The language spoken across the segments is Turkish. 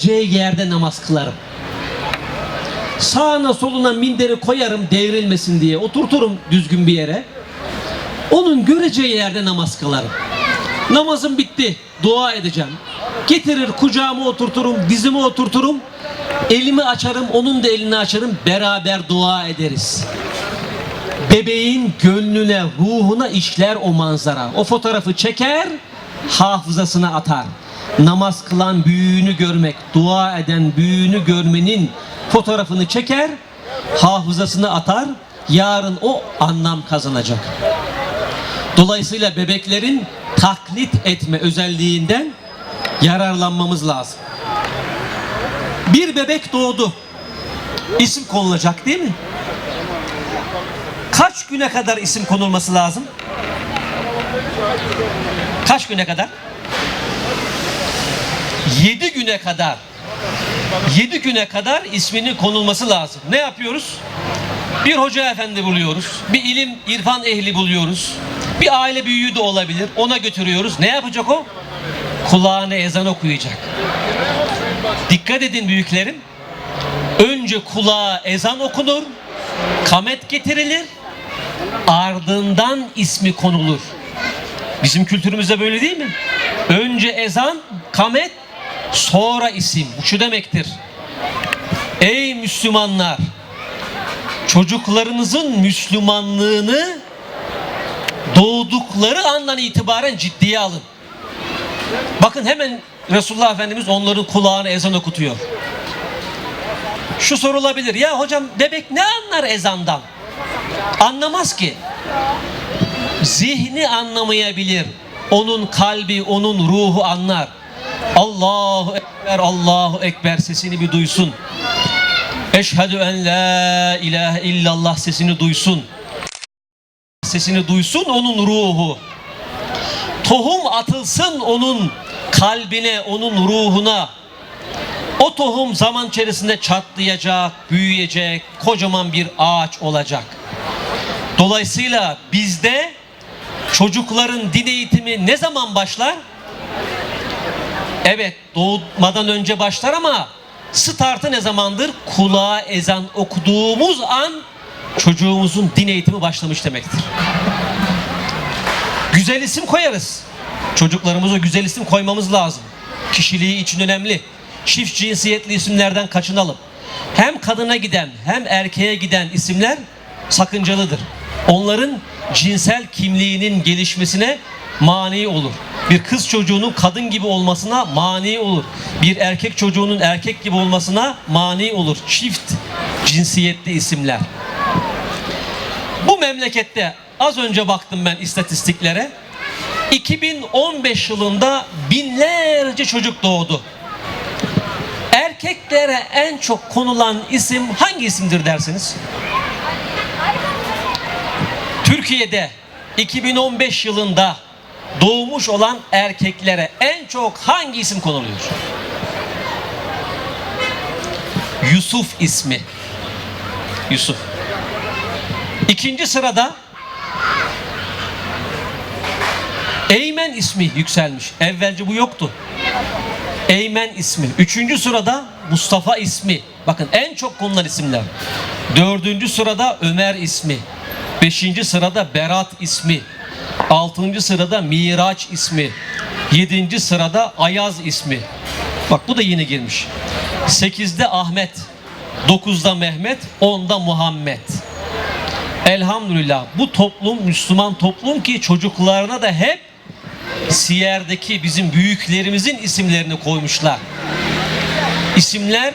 C yerde namaz kılarım. Sağına soluna minderi koyarım devrilmesin diye oturturum düzgün bir yere. Onun göreceği yerde namaz kılarım. Namazım bitti. Dua edeceğim. Getirir kucağıma oturturum, dizime oturturum. Elimi açarım, onun da elini açarım. Beraber dua ederiz. Bebeğin gönlüne, ruhuna işler o manzara. O fotoğrafı çeker, hafızasına atar. Namaz kılan büyüğünü görmek, dua eden büyüğünü görmenin fotoğrafını çeker, hafızasına atar. Yarın o anlam kazanacak. Dolayısıyla bebeklerin taklit etme özelliğinden yararlanmamız lazım. Bir bebek doğdu. İsim konulacak değil mi? Kaç güne kadar isim konulması lazım? Kaç güne kadar? Yedi güne kadar. Yedi güne kadar isminin konulması lazım. Ne yapıyoruz? Bir hoca efendi buluyoruz. Bir ilim, irfan ehli buluyoruz. Bir aile büyüğü de olabilir. Ona götürüyoruz. Ne yapacak o? Kulağına ezan okuyacak. Dikkat edin büyüklerim. Önce kulağa ezan okunur. Kamet getirilir. Ardından ismi konulur. Bizim kültürümüzde böyle değil mi? Önce ezan, kamet, sonra isim. Bu şu demektir. Ey Müslümanlar! Çocuklarınızın Müslümanlığını doğdukları andan itibaren ciddiye alın. Bakın hemen Resulullah Efendimiz onların kulağına ezan okutuyor. Şu sorulabilir. Ya hocam bebek ne anlar ezandan? Anlamaz ki. Zihni anlamayabilir. Onun kalbi, onun ruhu anlar. Allahu Ekber, Allahu Ekber sesini bir duysun. Eşhedü en la ilahe illallah sesini duysun. Sesini duysun onun ruhu. Tohum atılsın onun kalbine, onun ruhuna. O tohum zaman içerisinde çatlayacak, büyüyecek, kocaman bir ağaç olacak. Dolayısıyla bizde çocukların din eğitimi ne zaman başlar? Evet, doğmadan önce başlar ama startı ne zamandır? Kulağa ezan okuduğumuz an çocuğumuzun din eğitimi başlamış demektir. Güzel isim koyarız. Çocuklarımıza güzel isim koymamız lazım. Kişiliği için önemli. Çift cinsiyetli isimlerden kaçınalım. Hem kadına giden hem erkeğe giden isimler sakıncalıdır. Onların cinsel kimliğinin gelişmesine mani olur. Bir kız çocuğunun kadın gibi olmasına mani olur. Bir erkek çocuğunun erkek gibi olmasına mani olur. Çift cinsiyetli isimler. Bu memlekette az önce baktım ben istatistiklere. 2015 yılında binlerce çocuk doğdu. Erkeklere en çok konulan isim hangi isimdir dersiniz? Türkiye'de 2015 yılında doğmuş olan erkeklere en çok hangi isim konuluyor? Yusuf ismi. Yusuf. İkinci sırada Eymen ismi yükselmiş. Evvelce bu yoktu. Eymen ismi. Üçüncü sırada Mustafa ismi. Bakın en çok konulan isimler. Dördüncü sırada Ömer ismi. Beşinci sırada Berat ismi. Altıncı sırada Miraç ismi. Yedinci sırada Ayaz ismi. Bak bu da yine girmiş. Sekizde Ahmet. Dokuzda Mehmet. Onda Muhammed. Elhamdülillah bu toplum Müslüman toplum ki çocuklarına da hep Siyer'deki bizim büyüklerimizin isimlerini koymuşlar. İsimler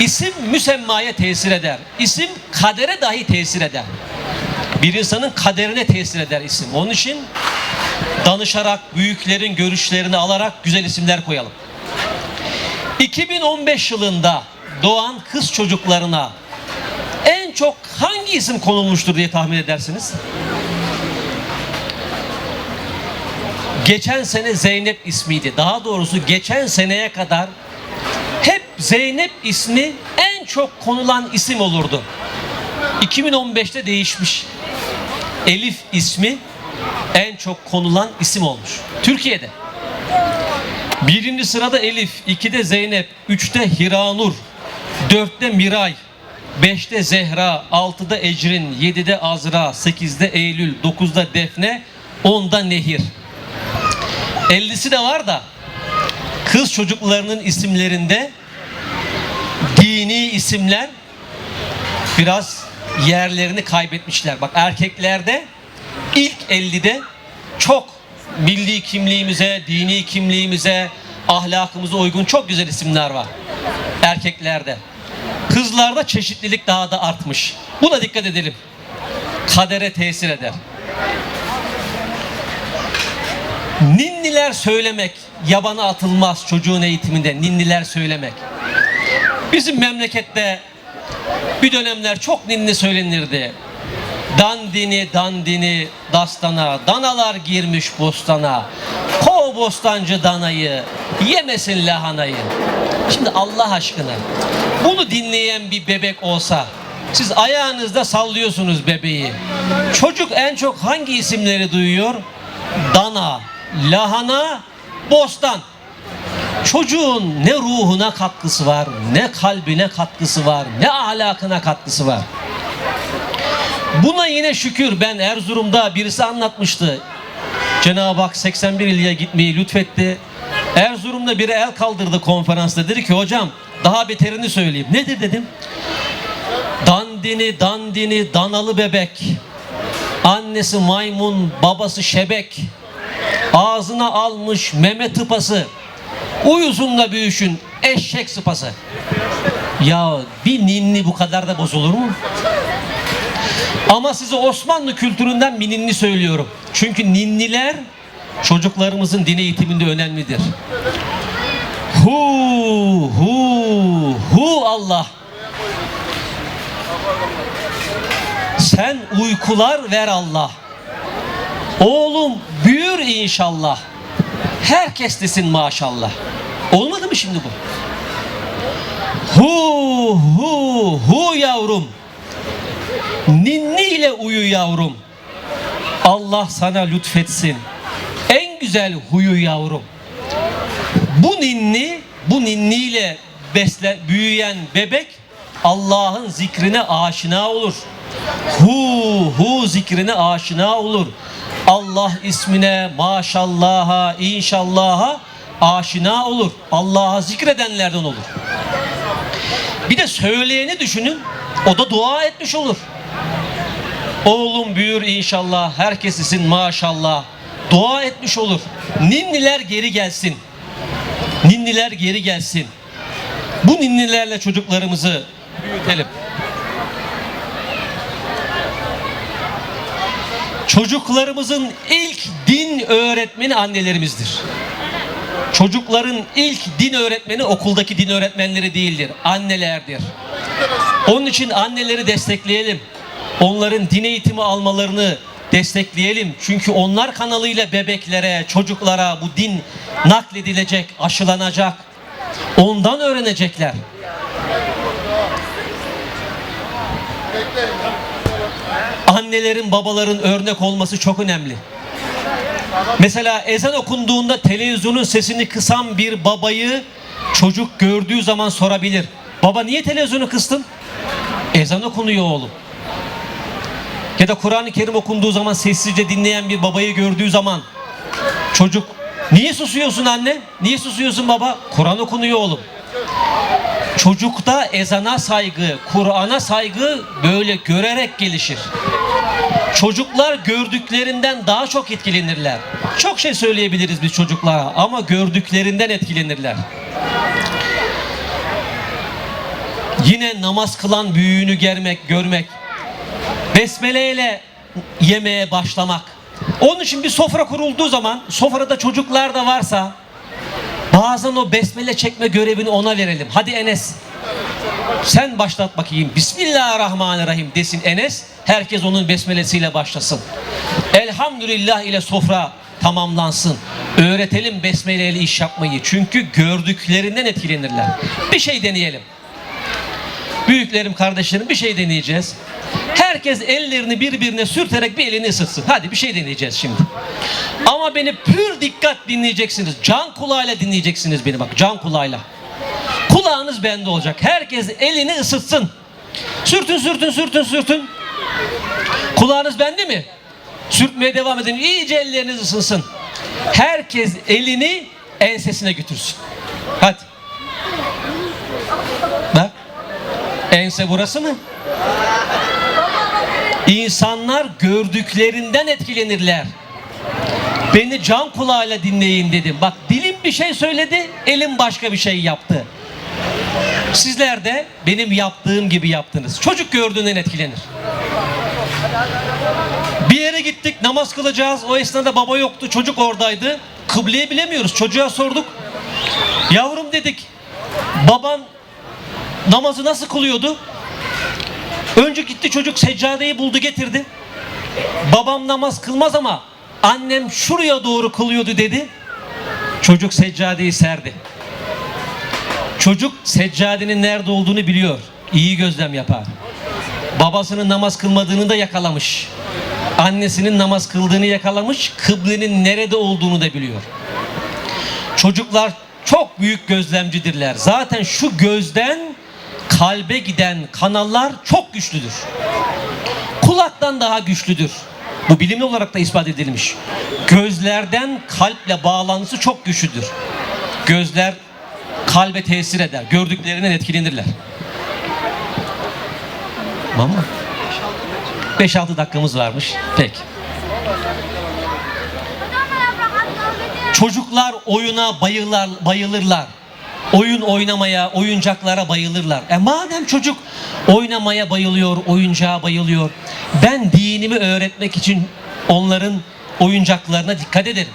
isim müsemmaya tesir eder. İsim kadere dahi tesir eder. Bir insanın kaderine tesir eder isim. Onun için danışarak, büyüklerin görüşlerini alarak güzel isimler koyalım. 2015 yılında doğan kız çocuklarına en çok hangi isim konulmuştur diye tahmin edersiniz? Geçen sene Zeynep ismiydi. Daha doğrusu geçen seneye kadar hep Zeynep ismi en çok konulan isim olurdu. 2015'te değişmiş. Elif ismi en çok konulan isim olmuş. Türkiye'de. Birinci sırada Elif, ikide Zeynep, üçte Hiranur, dörtte Miray, beşte Zehra, altıda Ecrin, yedide Azra, sekizde Eylül, dokuzda Defne, onda Nehir. Ellisi de var da kız çocuklarının isimlerinde dini isimler biraz yerlerini kaybetmişler. Bak erkeklerde ilk 50'de çok milli kimliğimize, dini kimliğimize, ahlakımıza uygun çok güzel isimler var. Erkeklerde. Kızlarda çeşitlilik daha da artmış. Buna dikkat edelim. Kadere tesir eder. Ninniler söylemek yabana atılmaz çocuğun eğitiminde ninniler söylemek. Bizim memlekette bir dönemler çok ninni söylenirdi. Dandini dandini dastana, danalar girmiş bostana. Kov bostancı danayı, yemesin lahanayı. Şimdi Allah aşkına bunu dinleyen bir bebek olsa siz ayağınızda sallıyorsunuz bebeği. Çocuk en çok hangi isimleri duyuyor? Dana, lahana, bostan. Çocuğun ne ruhuna katkısı var, ne kalbine katkısı var, ne ahlakına katkısı var. Buna yine şükür ben Erzurum'da birisi anlatmıştı. Cenab-ı Hak 81 ile gitmeyi lütfetti. Erzurum'da biri el kaldırdı konferansta. Dedi ki hocam daha beterini söyleyeyim. Nedir dedim. Dandini dandini danalı bebek. Annesi maymun, babası şebek. Ağzına almış meme tıpası. Uyusun da büyüşün eşek sıpası. Ya bir ninni bu kadar da bozulur mu? Ama size Osmanlı kültüründen bir ninni söylüyorum. Çünkü ninniler çocuklarımızın din eğitiminde önemlidir. Hu hu hu Allah. Sen uykular ver Allah. Oğlum büyür inşallah. Herkes desin maşallah. Olmadı mı şimdi bu? Hu hu hu yavrum. Ninni ile uyu yavrum. Allah sana lütfetsin. En güzel huyu yavrum. Bu ninni, bu ninniyle besle, büyüyen bebek Allah'ın zikrine aşina olur. Hu hu zikrine aşina olur. Allah ismine maşallaha inşallaha aşina olur. Allah'a zikredenlerden olur. Bir de söyleyeni düşünün. O da dua etmiş olur. Oğlum büyür inşallah. Herkes isin maşallah. Dua etmiş olur. Ninniler geri gelsin. Ninniler geri gelsin. Bu ninnilerle çocuklarımızı büyütelim. Çocuklarımızın ilk din öğretmeni annelerimizdir. Çocukların ilk din öğretmeni okuldaki din öğretmenleri değildir. Annelerdir. Onun için anneleri destekleyelim. Onların din eğitimi almalarını destekleyelim. Çünkü onlar kanalıyla bebeklere, çocuklara bu din nakledilecek, aşılanacak. Ondan öğrenecekler. Annelerin, babaların örnek olması çok önemli. Mesela ezan okunduğunda televizyonun sesini kısan bir babayı çocuk gördüğü zaman sorabilir. Baba niye televizyonu kıstın? Ezan okunuyor oğlum. Ya da Kur'an-ı Kerim okunduğu zaman sessizce dinleyen bir babayı gördüğü zaman çocuk niye susuyorsun anne? Niye susuyorsun baba? Kur'an okunuyor oğlum. Çocukta ezana saygı, Kur'an'a saygı böyle görerek gelişir. Çocuklar gördüklerinden daha çok etkilenirler. Çok şey söyleyebiliriz biz çocuklara ama gördüklerinden etkilenirler. Yine namaz kılan büyüğünü germek, görmek. Besmele ile yemeğe başlamak. Onun için bir sofra kurulduğu zaman sofrada çocuklar da varsa bazen o besmele çekme görevini ona verelim. Hadi Enes sen başlat bakayım. Bismillahirrahmanirrahim desin Enes. Herkes onun besmelesiyle başlasın. Elhamdülillah ile sofra tamamlansın. Öğretelim besmele ile iş yapmayı. Çünkü gördüklerinden etkilenirler. Bir şey deneyelim. Büyüklerim, kardeşlerim bir şey deneyeceğiz. Herkes ellerini birbirine sürterek bir elini ısıtsın. Hadi bir şey deneyeceğiz şimdi. Ama beni pür dikkat dinleyeceksiniz. Can kulağıyla dinleyeceksiniz beni bak. Can kulağıyla. Kulağınız bende olacak. Herkes elini ısıtsın. Sürtün sürtün sürtün sürtün. Kulağınız bende mi? Sürtmeye devam edin. İyice elleriniz ısınsın. Herkes elini ensesine götürsün. Hadi. Bak. Ense burası mı? İnsanlar gördüklerinden etkilenirler. Beni can kulağıyla dinleyin dedim. Bak dilim bir şey söyledi, elim başka bir şey yaptı. Sizler de benim yaptığım gibi yaptınız. Çocuk gördüğünden etkilenir. Bir yere gittik namaz kılacağız. O esnada baba yoktu. Çocuk oradaydı. Kıbleyi bilemiyoruz. Çocuğa sorduk. Yavrum dedik. Baban namazı nasıl kılıyordu? Önce gitti çocuk seccadeyi buldu getirdi. Babam namaz kılmaz ama annem şuraya doğru kılıyordu dedi. Çocuk seccadeyi serdi. Çocuk seccadenin nerede olduğunu biliyor. İyi gözlem yapar. Babasının namaz kılmadığını da yakalamış. Annesinin namaz kıldığını yakalamış. Kıblenin nerede olduğunu da biliyor. Çocuklar çok büyük gözlemcidirler. Zaten şu gözden kalbe giden kanallar çok güçlüdür. Kulaktan daha güçlüdür. Bu bilimli olarak da ispat edilmiş. Gözlerden kalple bağlantısı çok güçlüdür. Gözler kalbe tesir eder. Gördüklerinden etkilenirler. Tamam mı? 5-6 dakikamız varmış. Peki. Çocuklar oyuna bayılar, bayılırlar. Oyun oynamaya, oyuncaklara bayılırlar. E madem çocuk oynamaya bayılıyor, oyuncağa bayılıyor. Ben dinimi öğretmek için onların oyuncaklarına dikkat ederim.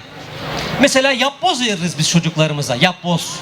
Mesela yapboz veririz biz çocuklarımıza. Yapboz.